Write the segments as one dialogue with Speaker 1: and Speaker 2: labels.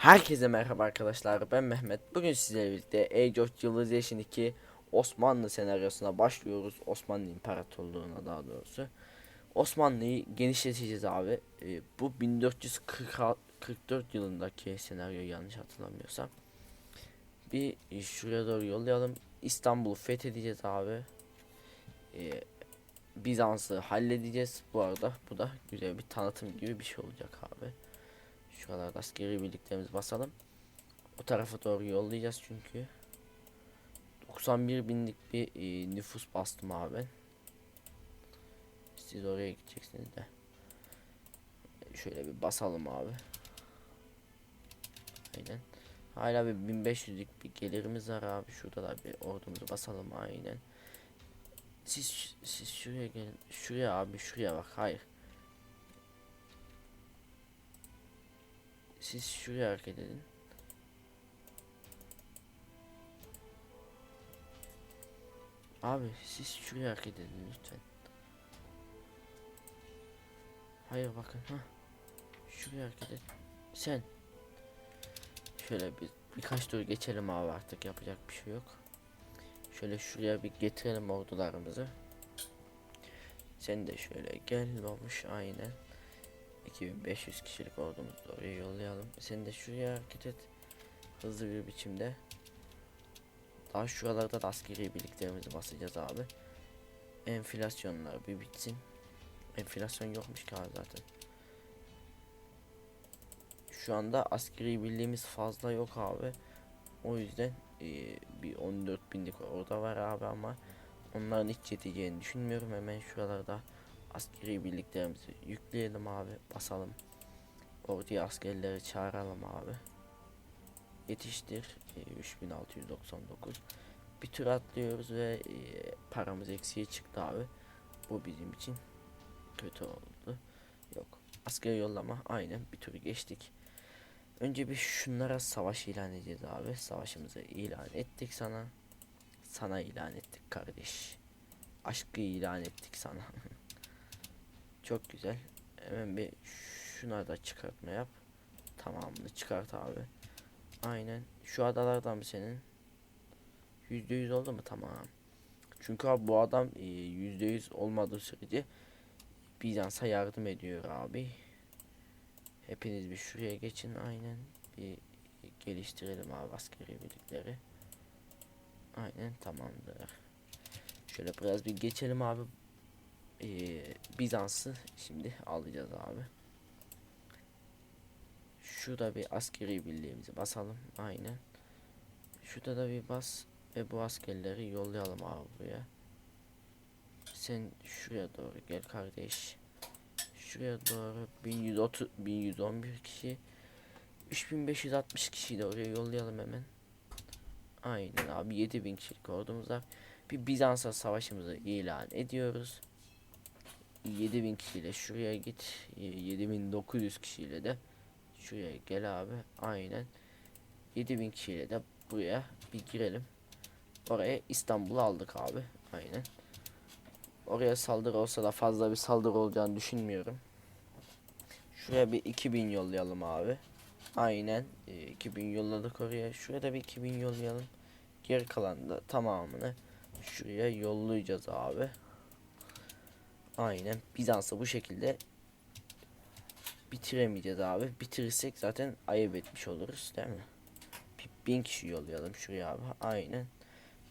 Speaker 1: Herkese merhaba arkadaşlar ben Mehmet. Bugün sizlerle birlikte Age of Civilization 2 Osmanlı senaryosuna başlıyoruz. Osmanlı İmparatorluğu'na daha doğrusu. Osmanlı'yı genişleteceğiz abi. Ee, bu 1444 yılındaki senaryo yanlış hatırlamıyorsam. Bir şuraya doğru yollayalım. İstanbul'u fethedeceğiz abi. Ee, Bizans'ı halledeceğiz. Bu arada bu da güzel bir tanıtım gibi bir şey olacak abi. Şuralarda askeri birliklerimizi basalım. O tarafa doğru yollayacağız çünkü. 91 binlik bir e, nüfus bastım abi. Siz oraya gideceksiniz de. Şöyle bir basalım abi. Aynen. Hala bir 1500'lük bir gelirimiz var abi. Şurada da bir ordumuzu basalım aynen. Siz siz şuraya gelin. Şuraya abi şuraya bak. Hayır. Siz şuraya hareket edin. Abi siz şuraya hareket edin lütfen. Hayır bakın ha. Şuraya hareket et. Sen. Şöyle bir birkaç tur geçelim abi artık yapacak bir şey yok. Şöyle şuraya bir getirelim ordularımızı. Sen de şöyle gel babuş aynen. 2500 kişilik ordumuzu oraya yollayalım. Sen de şuraya hareket et. Hızlı bir biçimde. Daha şuralarda da askeri birliklerimizi basacağız abi. Enflasyonlar bir bitsin. Enflasyon yokmuş ki abi zaten. Şu anda askeri birliğimiz fazla yok abi. O yüzden eee, bir 14 binlik orada var abi ama onların hiç yeteceğini düşünmüyorum. Hemen şuralarda askeri birliklerimizi yükleyelim abi basalım. Orduya askerleri çağıralım abi. Yetiştir. E, 3699 bir tur atlıyoruz ve e, paramız eksiye çıktı abi. Bu bizim için kötü oldu. Yok asker yollama aynen bir turu geçtik. Önce bir şunlara savaş ilan edeceğiz abi. Savaşımızı ilan ettik sana. Sana ilan ettik kardeş. Aşkı ilan ettik sana Çok güzel. Hemen bir şuna da çıkartma yap. Tamamını çıkart abi. Aynen. Şu adalardan mı senin? Yüzde yüz oldu mu? Tamam. Çünkü abi bu adam e, yüzde yüz olmadığı sürece Bizans'a yardım ediyor abi. Hepiniz bir şuraya geçin aynen. Bir geliştirelim abi askeri birlikleri. Aynen tamamdır. Şöyle biraz bir geçelim abi ee, Bizans'ı şimdi alacağız abi. Şurada bir askeri birliğimizi basalım. Aynen. Şurada da bir bas ve bu askerleri yollayalım abi buraya. Sen şuraya doğru gel kardeş. Şuraya doğru 1130 1111 kişi 3560 kişiyi de oraya yollayalım hemen. Aynen abi 7000 kişilik ordumuz var. Bir Bizans'a savaşımızı ilan ediyoruz. 7000 kişiyle şuraya git. 7900 kişiyle de şuraya gel abi. Aynen. 7000 kişiyle de buraya bir girelim. Oraya İstanbul'u aldık abi. Aynen. Oraya saldırı olsa da fazla bir saldırı olacağını düşünmüyorum. Şuraya bir 2000 yollayalım abi. Aynen. E, 2000 yolladık oraya. Şuraya da bir 2000 yollayalım. Geri kalan da tamamını şuraya yollayacağız abi. Aynen. Bizans'ı bu şekilde bitiremeyeceğiz abi. Bitirirsek zaten ayıp etmiş oluruz değil mi? Bin kişi yollayalım şuraya abi. Aynen.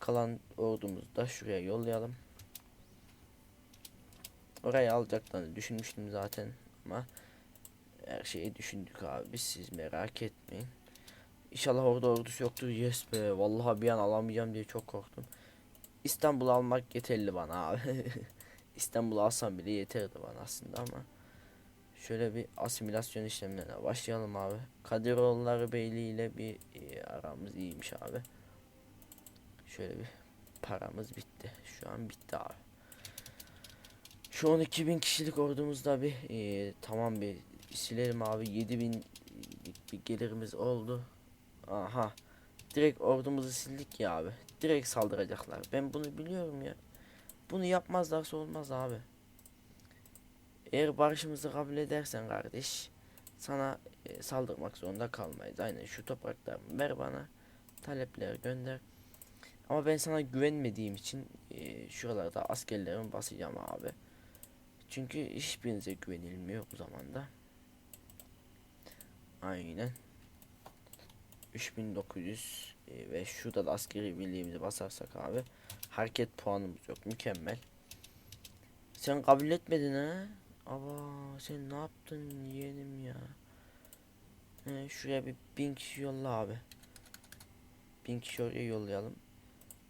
Speaker 1: Kalan ordumuzu da şuraya yollayalım. Orayı alacaklarını düşünmüştüm zaten ama her şeyi düşündük abi. Siz merak etmeyin. İnşallah orada ordusu yoktur. Yes be. Vallahi bir an alamayacağım diye çok korktum. İstanbul almak yeterli bana abi. İstanbul alsam bile yeterdi bana aslında ama şöyle bir asimilasyon işlemlerine başlayalım abi. Kadiroğulları Beyliği ile bir e, aramız iyiymiş abi. Şöyle bir paramız bitti. Şu an bitti abi. Şu 12 bin kişilik ordumuzda bir e, tamam bir silelim abi 7000 bir gelirimiz oldu. Aha. Direkt ordumuzu sildik ya abi. Direkt saldıracaklar. Ben bunu biliyorum ya. Bunu yapmazlarsa olmaz abi. Eğer barışımızı kabul edersen kardeş sana e, saldırmak zorunda kalmayız. Aynen şu toprakları ver bana. Talepler gönder. Ama ben sana güvenmediğim için e, şuralarda askerlerimi basacağım abi. Çünkü hiçbirinize güvenilmiyor bu zamanda. Aynen. 3900 e, ve şurada da askeri birliğimizi basarsak abi hareket puanımız yok mükemmel. Sen kabul etmedin ha? Aba sen ne yaptın yeğenim ya? He, şuraya bir bin kişi yolla abi. Bin kişi oraya yollayalım.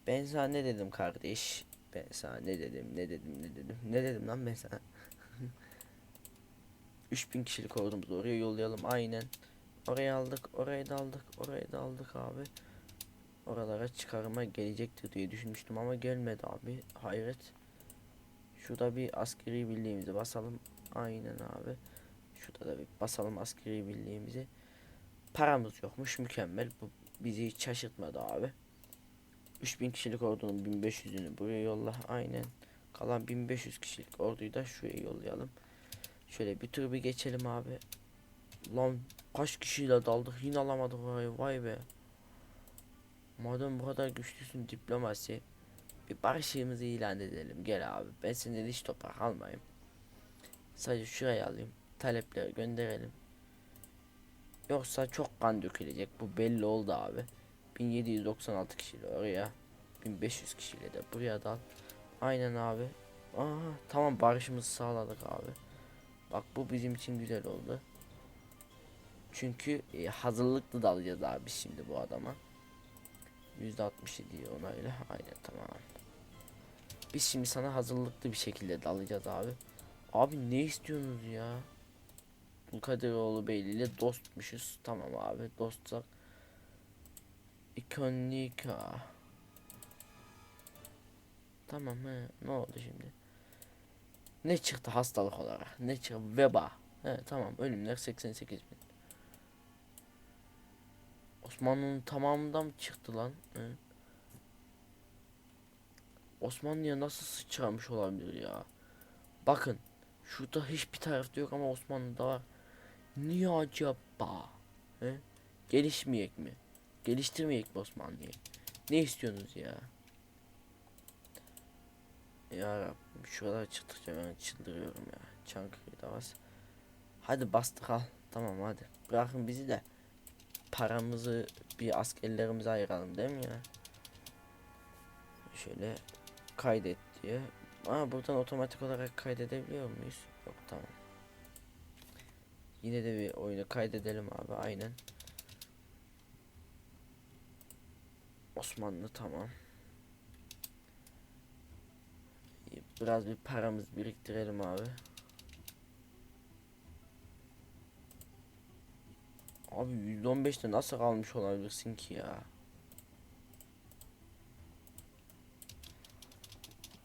Speaker 1: Ben sana ne dedim kardeş? Ben sana ne dedim ne dedim ne dedim ne dedim lan ben sana? 3000 kişilik ordumuzu oraya yollayalım aynen. Oraya aldık, oraya da aldık, oraya da aldık abi. Oralara çıkarıma gelecektir diye düşünmüştüm ama gelmedi abi. Hayret. Şurada bir askeri birliğimizi basalım. Aynen abi. Şurada da bir basalım askeri birliğimizi. Paramız yokmuş mükemmel. Bu bizi hiç şaşırtmadı abi. 3000 kişilik ordunun 1500'ünü buraya yolla. Aynen. Kalan 1500 kişilik orduyu da şuraya yollayalım. Şöyle bir tur bir geçelim abi. Lan kaç kişiyle daldık yine alamadık orayı vay be. Madem bu kadar güçlüsün diplomasi. Bir barışığımızı ilan edelim gel abi. Ben seni hiç toprak almayayım. Sadece şuraya alayım. Talepleri gönderelim. Yoksa çok kan dökülecek. Bu belli oldu abi. 1796 kişiyle oraya. 1500 kişiyle de buraya da. Aynen abi. Aa, tamam barışımızı sağladık abi. Bak bu bizim için güzel oldu. Çünkü e, hazırlıklı dalacağız abi şimdi bu adama. %67 onayla. Aynen tamam. Biz şimdi sana hazırlıklı bir şekilde dalacağız abi. Abi ne istiyorsunuz ya? Dulkadiroğlu Beyli ile dostmuşuz. Tamam abi dostsak. İkonika. Tamam he. Ne oldu şimdi? Ne çıktı hastalık olarak? Ne çıktı? Veba. He tamam ölümler 88 bin. Osmanlı'nın tamamından mı çıktı lan? He. Osmanlı'ya nasıl sıçramış olabilir ya? Bakın. Şurada hiçbir tarafta yok ama Osmanlı'da var. Niye acaba? He? Gelişmeyek mi? Geliştirmeyek mi Osmanlı'yı? Ne istiyorsunuz ya? Ya Rabbim şuralara çıktıkça ben çıldırıyorum ya. Çankırı'yı da bas. Hadi bastık al. Tamam hadi. Bırakın bizi de paramızı bir askerlerimize ayıralım değil mi ya? Şöyle kaydet diye. Aa buradan otomatik olarak kaydedebiliyor muyuz? Yok tamam. Yine de bir oyunu kaydedelim abi aynen. Osmanlı tamam. Biraz bir paramız biriktirelim abi. Abi 115'te nasıl kalmış olabilirsin ki ya?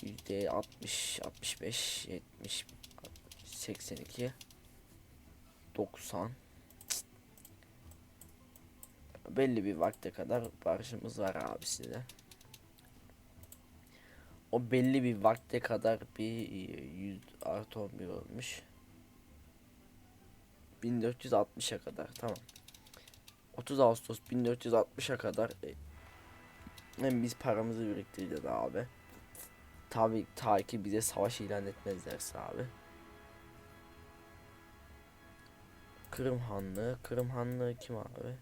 Speaker 1: Yüzde 60, 65, 70, 82, 90. Belli bir vakte kadar barışımız var abi size. O belli bir vakte kadar bir 100 artı 11 olmuş. 1460'a kadar tamam. 30 Ağustos 1460'a kadar e, hem biz paramızı biriktireceğiz abi. Tabi ta ki bize savaş ilan etmezlerse abi. Kırım Hanlığı, Kırım Hanlığı kim abi?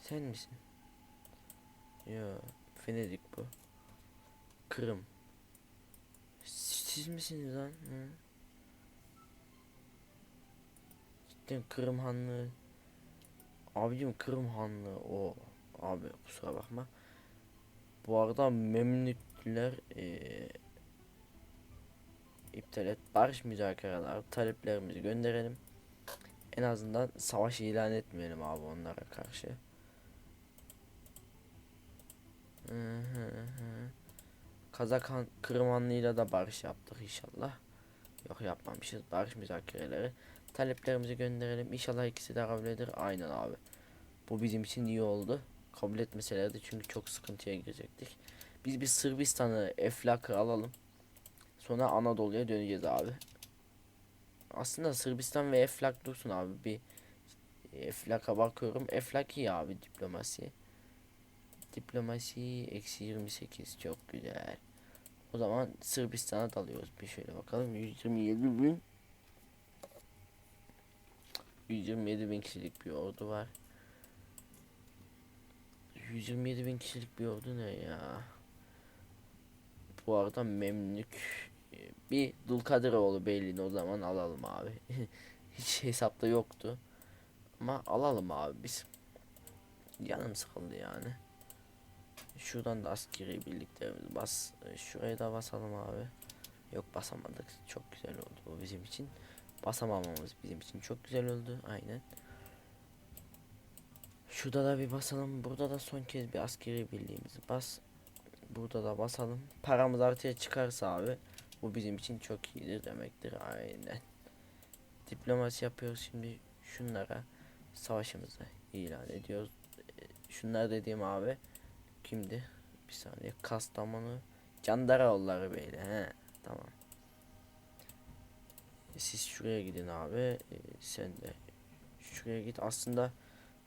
Speaker 1: Sen misin? Yo, Venedik bu. Kırım. Siz misiniz lan? Hı? Cidden Kırım Hanlığı. Abicim Kırım Hanlığı o. Abi kusura bakma. Bu arada Memlükler ee, iptal et. Barış müzakereler taleplerimizi gönderelim. En azından savaş ilan etmeyelim abi onlara karşı. Hı hı hı. Kazakhan Kırmanlı'yla da barış yaptık inşallah. Yok yapmamışız. Barış müzakereleri. Taleplerimizi gönderelim. İnşallah ikisi de kabul eder. Aynen abi. Bu bizim için iyi oldu. Kabul etmeselerdi çünkü çok sıkıntıya girecektik. Biz bir Sırbistan'ı Eflak'ı alalım. Sonra Anadolu'ya döneceğiz abi. aslında Sırbistan ve Eflak dursun abi bir Eflak'a bakıyorum. Eflak iyi abi diplomasi. Diplomasi eksi 28 çok güzel. O zaman Sırbistan'a dalıyoruz. Bir şöyle bakalım. 127 bin 127 bin kişilik bir ordu var. 127 bin kişilik bir ordu ne ya? Bu arada Memlük e, bir Dulkadiroğlu Beyliğini o zaman alalım abi. Hiç hesapta yoktu. Ama alalım abi biz. Yanım sıkıldı yani. Şuradan da askeri birliklerimizi bas. e, Şuraya da basalım abi. Yok basamadık. Çok güzel oldu bu bizim için. Basamamamız bizim için çok güzel oldu. Aynen. Şurada da bir basalım. Burada da son kez bir askeri birliğimizi bas. Burada da basalım. Paramız artıya çıkarsa abi bu bizim için çok iyidir demektir. Aynen. Diplomasi yapıyoruz şimdi şunlara savaşımızı ilan ediyoruz. E, Şunlar dediğim abi kimdi? Bir saniye. Kastamonu Candaroğulları Beyli. He tamam. Siz şuraya gidin abi. E, sen de şuraya git. Aslında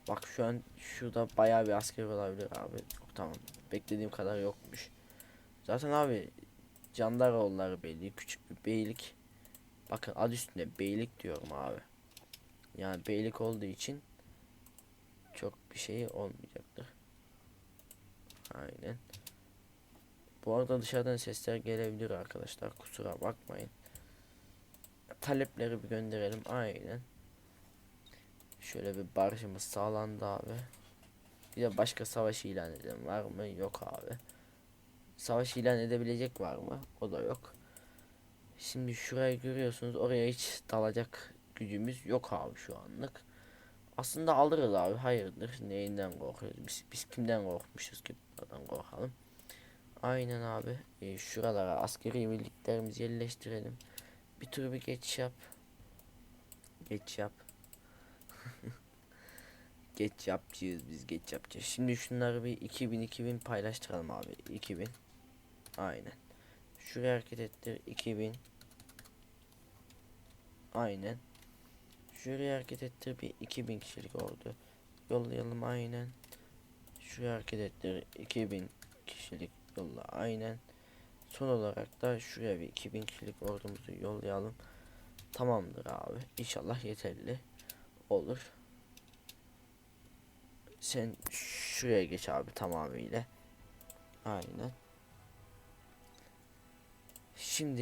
Speaker 1: bak şu an şurada bayağı bir asker olabilir abi. Yok tamam. Beklediğim kadar yokmuş. Zaten abi Candaroğulları Beyliği küçük bir beylik. Bakın adı üstünde beylik diyorum abi. Yani beylik olduğu için çok bir şey olmayacaktır. Aynen. Bu arada dışarıdan sesler gelebilir arkadaşlar. Kusura bakmayın. Talepleri bir gönderelim. Aynen. Şöyle bir barışımız sağlandı abi. Bir de başka savaş ilan edelim. Var mı? Yok abi. Savaş ilan edebilecek var mı? O da yok. Şimdi şurayı görüyorsunuz. Oraya hiç dalacak gücümüz yok abi şu anlık. Aslında alırız abi. Hayırdır? Neyinden korkuyoruz? Biz, biz kimden korkmuşuz ki bunlardan korkalım. Aynen abi. E, şuralara askeri birliklerimizi yerleştirelim. Bir tur bir geçiş yap. Geç yap. geç yapacağız biz geç yapacağız. Şimdi şunları bir 2000 2000 paylaştıralım abi. 2000. Aynen. Şuraya hareket ettir 2000. Aynen. Şuraya hareket ettir bir 2000 kişilik ordu. Yollayalım aynen. Şuraya hareket ettir 2000 kişilik yolla aynen. Son olarak da şuraya bir 2000 kişilik ordumuzu yollayalım. Tamamdır abi. İnşallah yeterli olur. Sen şuraya geç abi tamamıyla. Aynen. Şimdi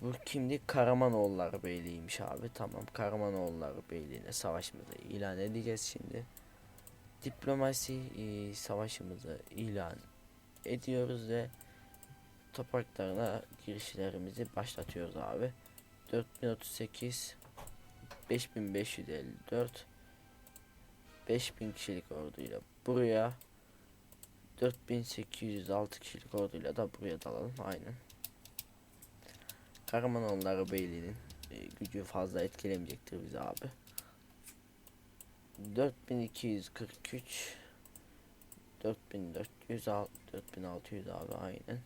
Speaker 1: bu kimdi? Karamanoğulları Beyliğiymiş abi. Tamam Karamanoğulları Beyliğine savaşımızı ilan edeceğiz şimdi. Diplomasi e, savaşımızı ilan ediyoruz ve topraklarına girişlerimizi başlatıyoruz abi. 4038 5554 5000 kişilik orduyla buraya 4806 kişilik orduyla da buraya dalalım aynen. Karamanoğulları Beyliği'nin e, gücü fazla etkilemeyecektir bizi abi. 4243 4400 al- 4600 abi aynen.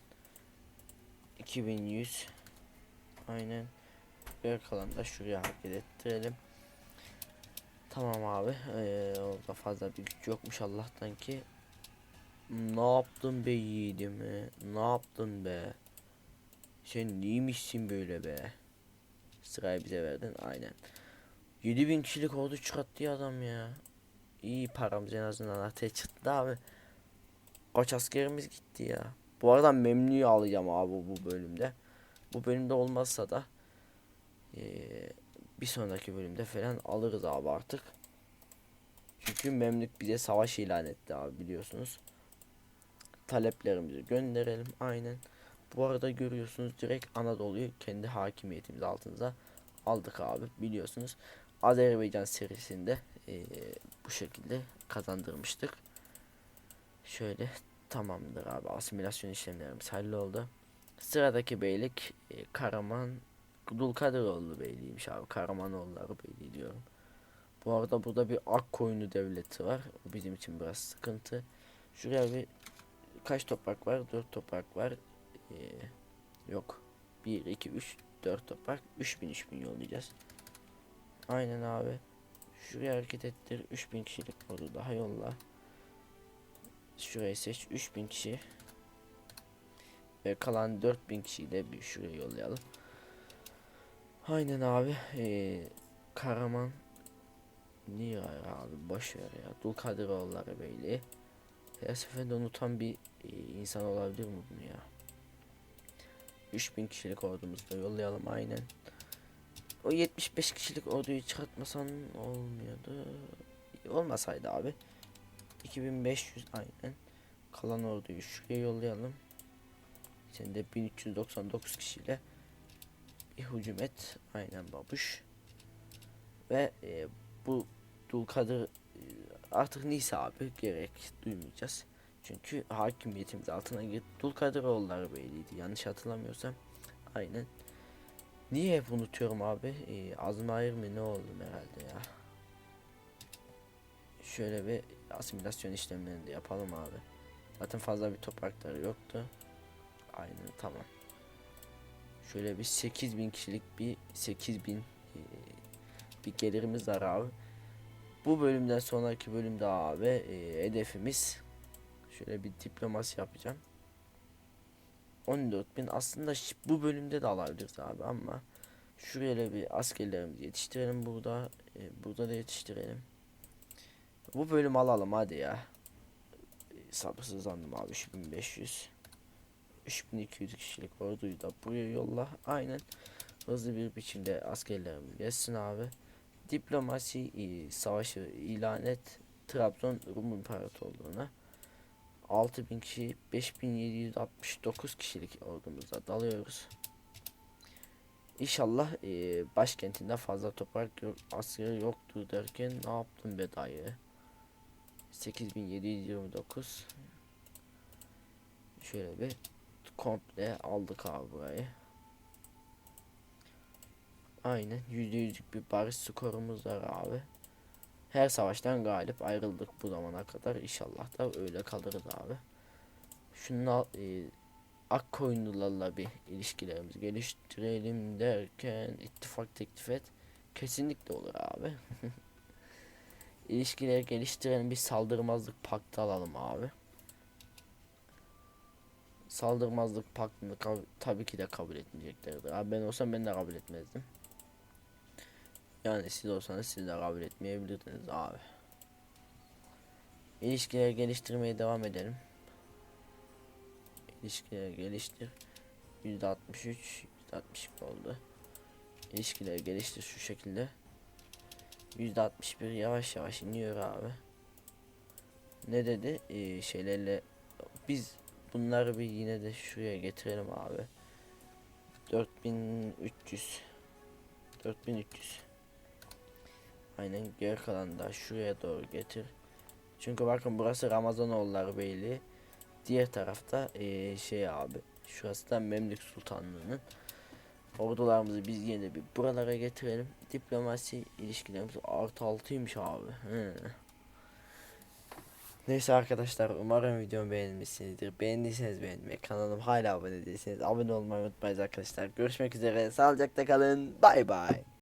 Speaker 1: 2100 aynen. Geri kalan da şuraya hareket ettirelim. Tamam abi. Ee, orada fazla bir güç yokmuş Allah'tan ki. Ne yaptın be yiğidim? he? Ne yaptın be? Sen neymişsin böyle be? Sırayı bize verdin aynen. 7000 kişilik ordu çıkarttı ya adam ya. İyi paramız en azından ortaya çıktı abi. Kaç askerimiz gitti ya. Bu arada Memlü'yü alacağım abi bu bölümde. Bu bölümde olmazsa da eee, bir sonraki bölümde falan alırız abi artık. Çünkü Memlük bize savaş ilan etti abi biliyorsunuz. Taleplerimizi gönderelim aynen. Bu arada görüyorsunuz direkt Anadolu'yu kendi hakimiyetimiz altınıza aldık abi biliyorsunuz. Azerbaycan serisinde eee, bu şekilde kazandırmıştık. Şöyle tamamdır abi asimilasyon işlemlerimiz halloldu. Sıradaki beylik e, Karaman Dulkadiroğlu beyliğiymiş abi. Karamanoğulları beyliği diyorum. Bu arada burada bir Akkoyunlu devleti var. O bizim için biraz sıkıntı. Şuraya bir kaç toprak var? 4 toprak var. Ee, yok. 1 2 3 4 toprak. 3000 3000 yollayacağız. Aynen abi. Şuraya hareket ettir. 3000 kişilik ordu daha yolla. Şurayı seç. 3000 kişi. Ve kalan 4000 kişiyi de bir şuraya yollayalım. Aynen abi. Ee, Karaman Niye abi boş ver ya. Dulkadiroğulları Beyliği. Her seferinde unutan bir e, insan olabilir mi bunu ya? 3000 kişilik ordumuzu da yollayalım aynen. O 75 kişilik orduyu çıkartmasan olmuyordu. Olmasaydı abi. 2500 aynen. Kalan orduyu şuraya yollayalım. Sen de 1399 kişiyle bir hücum et. Aynen babuş. Ve e, bu Dulkadir e, artık neyse abi gerek duymayacağız. Çünkü hakimiyetimiz altına girdi. Dulkadiroğulları Beyliğiydi yanlış hatırlamıyorsam. Aynen. Niye hep unutuyorum abi? Ee, Azmair mi ne oldum herhalde ya. Şöyle bir asimilasyon işlemlerini de yapalım abi. Zaten fazla bir toprakları yoktu. Aynen tamam. Şöyle bir 8000 kişilik bir 8000 ee, bir gelirimiz var abi. Bu bölümden sonraki bölümde abi ee, hedefimiz şöyle bir diplomasi yapacağım. 14.000 aslında bu bölümde de alabiliriz abi ama da bir askerlerimizi yetiştirelim burada e, burada da yetiştirelim bu bölüm alalım hadi ya. Sabırsızlandım abi 3500 3200 kişilik orduyu da buraya yolla. Aynen. Hızlı bir biçimde askerlerimiz gelsin abi. Diplomasi e, savaşı ilan et. Trabzon Rum İmparatorluğu'na 6000 kişi 5769 kişilik ordumuza dalıyoruz. İnşallah e, başkentinde fazla toprak yok, askeri yoktur derken ne yaptım be dayı? 8729 Şöyle bir komple aldık abi burayı. Aynen %100'lük bir barış skorumuz var abi. Her savaştan galip ayrıldık bu zamana kadar. İnşallah da öyle kalırız abi. Şununla e, Akkoyunlularla bir ilişkilerimizi geliştirelim derken ittifak teklif et. Kesinlikle olur abi. İlişkileri geliştirelim bir saldırmazlık paktı alalım abi. Saldırmazlık paktını tabii ki de kabul etmeyeceklerdir. Abi ben olsam ben de kabul etmezdim. Yani siz olsanız siz de kabul etmeyebilirdiniz abi. İlişkileri geliştirmeye devam edelim. İlişkileri geliştir. %63, %62 oldu. İlişkileri geliştir şu şekilde. %61 yavaş yavaş iniyor abi. Ne dedi? Ee, şeylerle biz bunları bir yine de şuraya getirelim abi. 4300 4300 Aynen geri kalan da şuraya doğru getir. Çünkü bakın burası Ramazanoğulları Beyliği. Diğer tarafta eee, şey abi. Şurası da Memlük Sultanlığı'nın. Ordularımızı biz yine bir buralara getirelim. Diplomasi ilişkilerimiz artı altıymış abi. Hı. Neyse arkadaşlar umarım videomu beğenmişsinizdir. Beğendiyseniz beğenmeyi, kanalıma hala abone değilseniz abone olmayı unutmayın arkadaşlar. Görüşmek üzere. Sağlıcakla kalın. Bay bay.